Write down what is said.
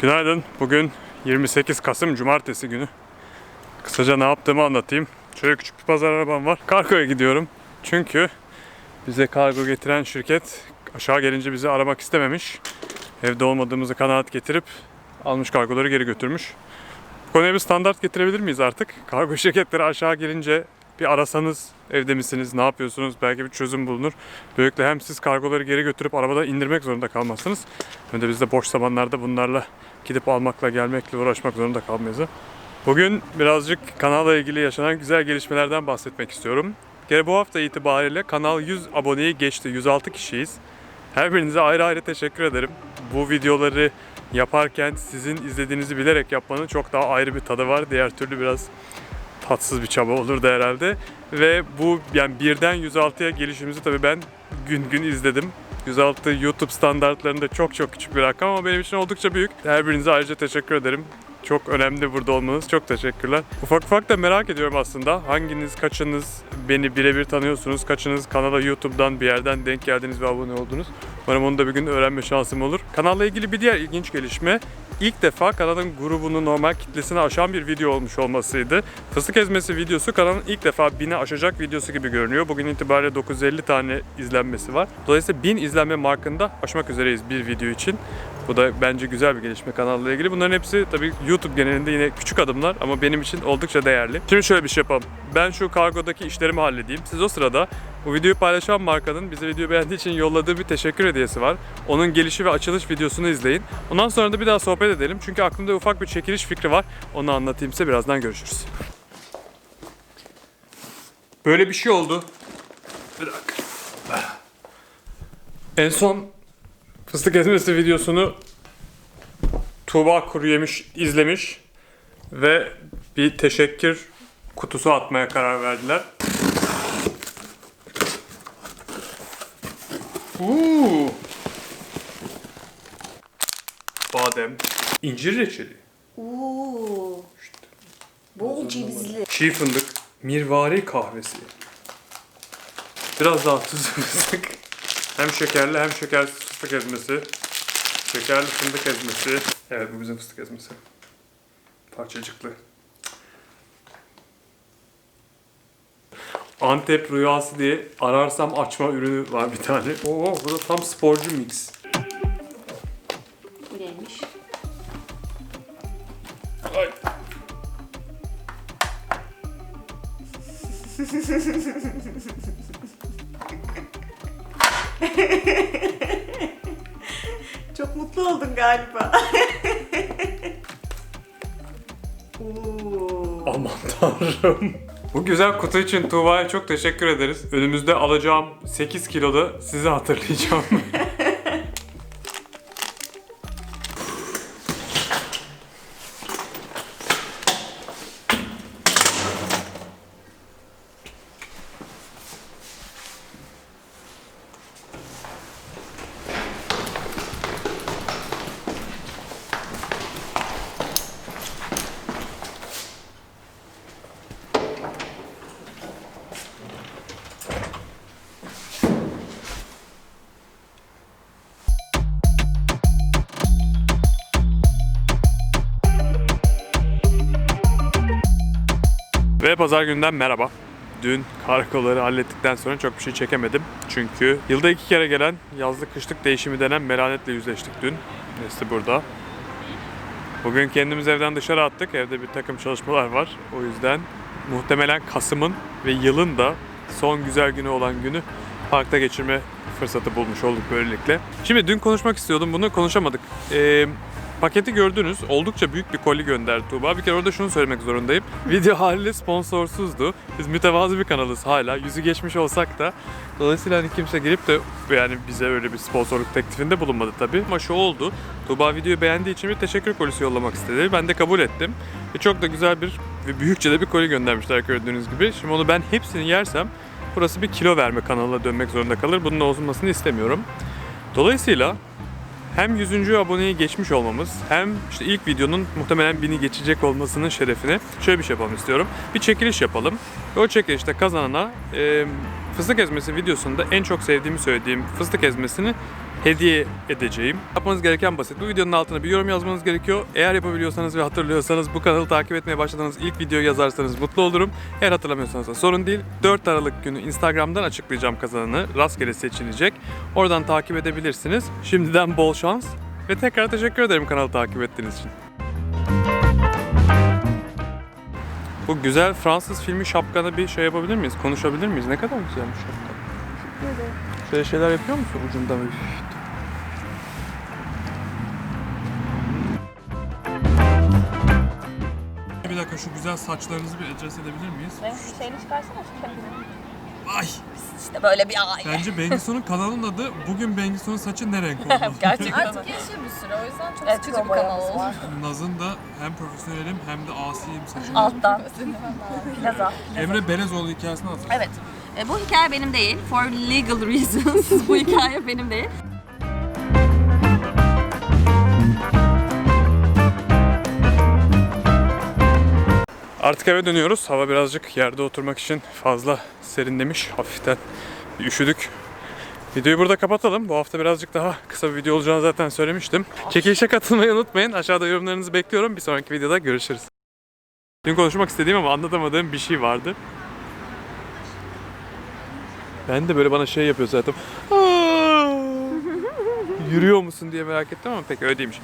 Günaydın. Bugün 28 Kasım Cumartesi günü. Kısaca ne yaptığımı anlatayım. Şöyle küçük bir pazar arabam var. Kargoya gidiyorum. Çünkü bize kargo getiren şirket aşağı gelince bizi aramak istememiş. Evde olmadığımızı kanaat getirip almış kargoları geri götürmüş. Bu konuya bir standart getirebilir miyiz artık? Kargo şirketleri aşağı gelince bir arasanız evde misiniz, ne yapıyorsunuz belki bir çözüm bulunur. Böylelikle hem siz kargoları geri götürüp arabada indirmek zorunda kalmazsınız. Hem de biz de boş zamanlarda bunlarla gidip almakla gelmekle uğraşmak zorunda kalmayız. Bugün birazcık kanalla ilgili yaşanan güzel gelişmelerden bahsetmek istiyorum. Gene bu hafta itibariyle kanal 100 aboneyi geçti. 106 kişiyiz. Her birinize ayrı ayrı teşekkür ederim. Bu videoları yaparken sizin izlediğinizi bilerek yapmanın çok daha ayrı bir tadı var. Diğer türlü biraz tatsız bir çaba olurdu herhalde. Ve bu yani birden 106'ya gelişimizi tabii ben gün gün izledim. 106 YouTube standartlarında çok çok küçük bir rakam ama benim için oldukça büyük. Her birinize ayrıca teşekkür ederim. Çok önemli burada olmanız. Çok teşekkürler. Ufak ufak da merak ediyorum aslında. Hanginiz, kaçınız beni birebir tanıyorsunuz? Kaçınız kanala YouTube'dan bir yerden denk geldiniz ve abone oldunuz? Umarım onu da bir gün öğrenme şansım olur. Kanalla ilgili bir diğer ilginç gelişme ilk defa kanalın grubunu normal kitlesini aşan bir video olmuş olmasıydı. Fıstık ezmesi videosu kanalın ilk defa 1000'e aşacak videosu gibi görünüyor. Bugün itibariyle 950 tane izlenmesi var. Dolayısıyla 1000 izlenme markında aşmak üzereyiz bir video için. Bu da bence güzel bir gelişme kanalla ilgili. Bunların hepsi tabii YouTube genelinde yine küçük adımlar ama benim için oldukça değerli. Şimdi şöyle bir şey yapalım. Ben şu kargodaki işlerimi halledeyim. Siz o sırada bu videoyu paylaşan markanın bize videoyu beğendiği için yolladığı bir teşekkür hediyesi var. Onun gelişi ve açılış videosunu izleyin. Ondan sonra da bir daha sohbet edelim. Çünkü aklımda ufak bir çekiliş fikri var. Onu anlatayım size. Birazdan görüşürüz. Böyle bir şey oldu. Bir dakika. En son fıstık ezmesi videosunu Tuğba Kuru Yemiş izlemiş ve bir teşekkür kutusu atmaya karar verdiler. Uuu. Badem. İncir reçeli. Oo. Bol cevizli. Çiğ fındık. Mirvari kahvesi. Biraz daha tuzlu fıstık. Hem şekerli hem şekersiz fıstık ezmesi. Şekerli fındık ezmesi. Evet bu bizim fıstık ezmesi. Parçacıklı. Antep rüyası diye ararsam açma ürünü var bir tane. Oo bu da tam sporcu mix. Neymiş? Ay. Çok mutlu oldun galiba. Oo. Aman tanrım. Bu güzel kutu için Tuğba'ya çok teşekkür ederiz. Önümüzde alacağım 8 kiloda sizi hatırlayacağım. Ve pazar günden merhaba. Dün kargoları hallettikten sonra çok bir şey çekemedim. Çünkü yılda iki kere gelen yazlık kışlık değişimi denen melanetle yüzleştik dün. Nesli burada. Bugün kendimizi evden dışarı attık. Evde bir takım çalışmalar var. O yüzden muhtemelen Kasım'ın ve yılın da son güzel günü olan günü parkta geçirme fırsatı bulmuş olduk böylelikle. Şimdi dün konuşmak istiyordum bunu konuşamadık. Ee, paketi gördünüz. Oldukça büyük bir koli gönderdi Tuğba. Bir kere orada şunu söylemek zorundayım. Video haliyle sponsorsuzdu. Biz mütevazı bir kanalız hala. Yüzü geçmiş olsak da. Dolayısıyla hani kimse gelip de yani bize öyle bir sponsorluk teklifinde bulunmadı tabii. Ama şu oldu. Tuğba videoyu beğendiği için bir teşekkür kolisi yollamak istedi. Ben de kabul ettim. Ve çok da güzel bir ve büyükçe de bir koli göndermişler gördüğünüz gibi. Şimdi onu ben hepsini yersem burası bir kilo verme kanalına dönmek zorunda kalır. Bunun olmasını istemiyorum. Dolayısıyla hem 100. aboneyi geçmiş olmamız hem işte ilk videonun muhtemelen 1000'i geçecek olmasının şerefine şöyle bir şey yapalım istiyorum. Bir çekiliş yapalım. Ve o çekilişte kazanana e, fıstık ezmesi videosunda en çok sevdiğimi söylediğim fıstık ezmesini hediye edeceğim. Yapmanız gereken basit. Bu videonun altına bir yorum yazmanız gerekiyor. Eğer yapabiliyorsanız ve hatırlıyorsanız bu kanalı takip etmeye başladığınız ilk videoyu yazarsanız mutlu olurum. Eğer hatırlamıyorsanız da sorun değil. 4 Aralık günü Instagram'dan açıklayacağım kazananı. Rastgele seçilecek. Oradan takip edebilirsiniz. Şimdiden bol şans ve tekrar teşekkür ederim kanalı takip ettiğiniz için. Bu güzel Fransız filmi şapkanı bir şey yapabilir miyiz? Konuşabilir miyiz? Ne kadar güzelmiş şapka. Şöyle şeyler yapıyor musun ucundan? Dakika şu güzel saçlarınızı bir adres edebilir miyiz? Benim şu şeyini çıkarsana şu kepini. Ay! İşte böyle bir ay. Bence Bengisu'nun kanalının adı Bugün Bengisu'nun saçı ne renk oldu? Gerçekten. Artık yaşıyor bir süre o yüzden çok Evet, sıkıcı çok bir kanal oldu. var. Naz'ın da hem profesyonelim hem de asiyim saçı. Alttan. Plaza. Emre Belezoğlu hikayesini anlatır. Evet. E, bu hikaye benim değil. For legal reasons. bu hikaye benim değil. Artık eve dönüyoruz. Hava birazcık yerde oturmak için fazla serinlemiş. Hafiften üşüdük. Videoyu burada kapatalım. Bu hafta birazcık daha kısa bir video olacağını zaten söylemiştim. Çekilişe katılmayı unutmayın. Aşağıda yorumlarınızı bekliyorum. Bir sonraki videoda görüşürüz. Dün konuşmak istediğim ama anlatamadığım bir şey vardı. Ben de böyle bana şey yapıyor zaten. Yürüyor musun diye merak ettim ama pek öyle değilmiş.